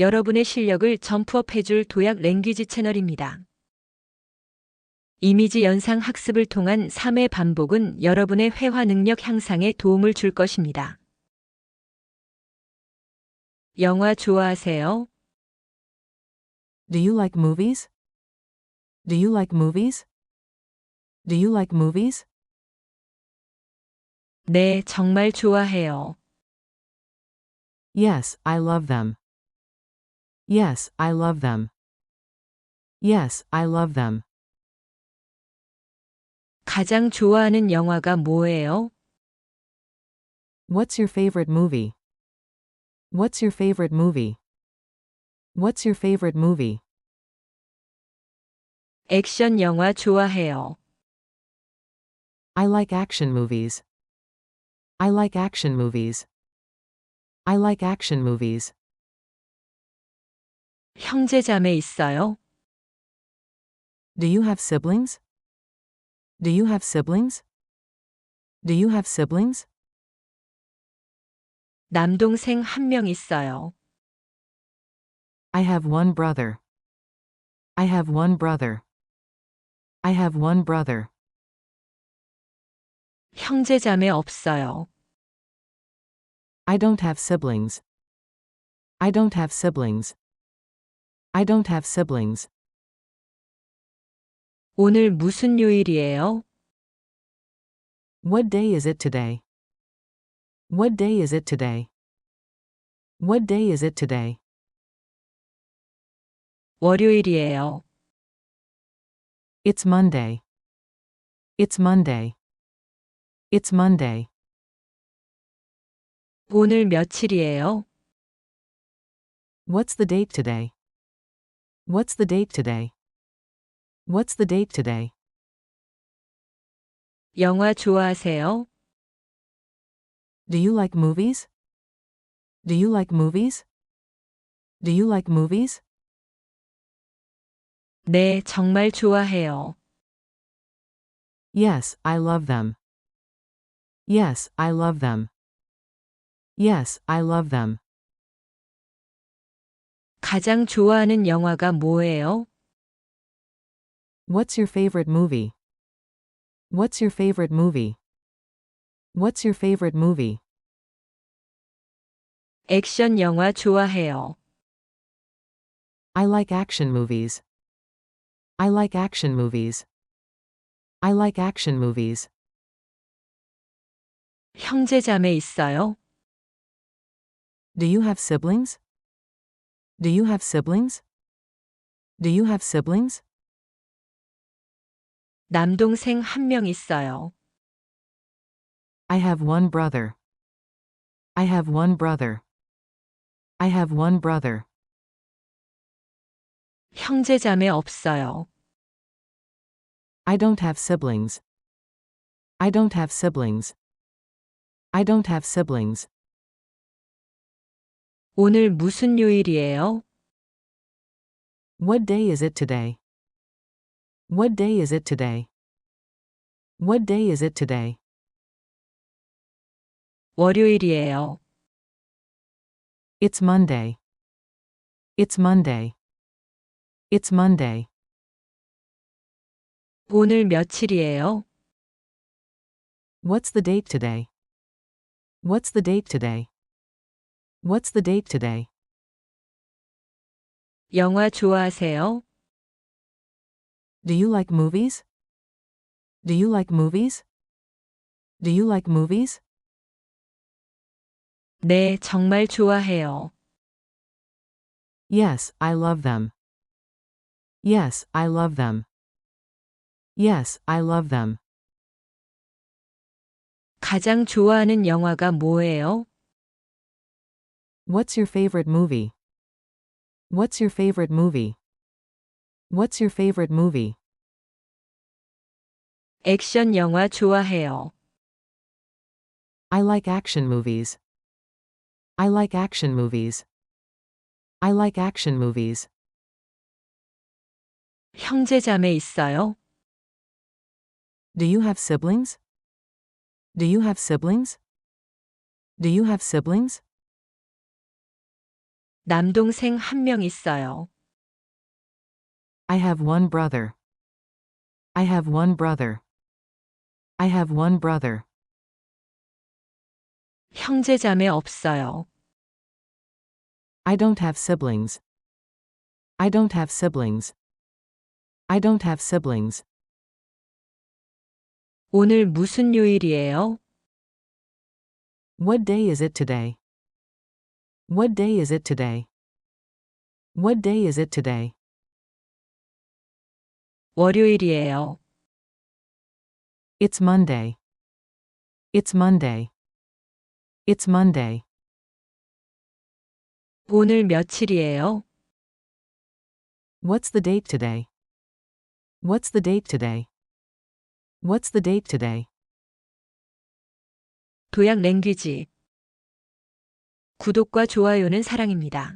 여러분의 실력을 점프업 해줄 도약 랭귀지 채널입니다. 이미지 연상 학습을 통한 3회 반복은 여러분의 회화 능력 향상에 도움을 줄 것입니다. 영화 좋아하세요? Do you like movies? Do you like movies? Do you like movies? 네, 정말 좋아해요. Yes, I love them. Yes, I love them. Yes, I love them. 가장 좋아하는 영화가 뭐예요? What's your favorite movie? What's your favorite movie? What's your favorite movie? 액션 영화 좋아해요. I like action movies. I like action movies. I like action movies. 형제 자매 있어요? Do you have siblings? Do you have siblings? Do you have siblings? 남동생 한 명 있어요. I have one brother. I have one brother. I have one brother. 형제 자매 없어요. I don't have siblings. I don't have siblings. I don't have siblings. 오늘 무슨 요일이에요? What day is it today? What day is it today? What day is it today? 월요일이에요. It's Monday. It's Monday. It's Monday. 오늘 며칠이에요? What's the date today? What's the date today? What's the date today? 영화 좋아하세요? Do you like movies? Do you like movies? Do you like movies? 네, 정말 좋아해요. Yes, I love them. Yes, I love them. Yes, I love them. 가장 좋아하는 영화가 뭐예요? What's your favorite movie? What's your favorite movie? What's your favorite movie? 액션 영화 좋아해요. I like action movies. I like action movies. I like action movies. 형제 자매 있어요? Do you have siblings? Do you have siblings? Do you have siblings? 남동생 한 명 있어요. I have one brother. I have one brother. I have one brother. 형제 자매 없어요. I don't have siblings. I don't have siblings. I don't have siblings. 오늘 무슨 요일이에요? What day is it today? What day is it today? What day is it today? 월요일이에요. It's Monday. It's Monday. It's Monday. 오늘 며칠이에요? What's the date today? What's the date today? What's the date today? 영화 좋아하세요? Do you like movies? Do you like movies? Do you like movies? 네, 정말 좋아해요. Yes, I love them. Yes, I love them. Yes, I love them. 가장 좋아하는 영화가 뭐예요? What's your favorite movie? What's your favorite movie? What's your favorite movie? 액션 영화 좋아해요. I like action movies. I like action movies. I like action movies. 형제 자매 있어요? Do you have siblings? Do you have siblings? Do you have siblings? 남동생 한 명 있어요. I have one brother. I have one brother. I have one brother. 형제자매 없어요. I don't have siblings. I don't have siblings. I don't have siblings. 오늘 무슨 요일이에요? What day is it today? What day is it today? What day is it today? 월요일이에요. It's Monday. It's Monday. It's Monday. 오늘 며칠이에요? What's the date today? What's the date today? What's the date today? 도약 랭귀지. 구독과 좋아요는 사랑입니다.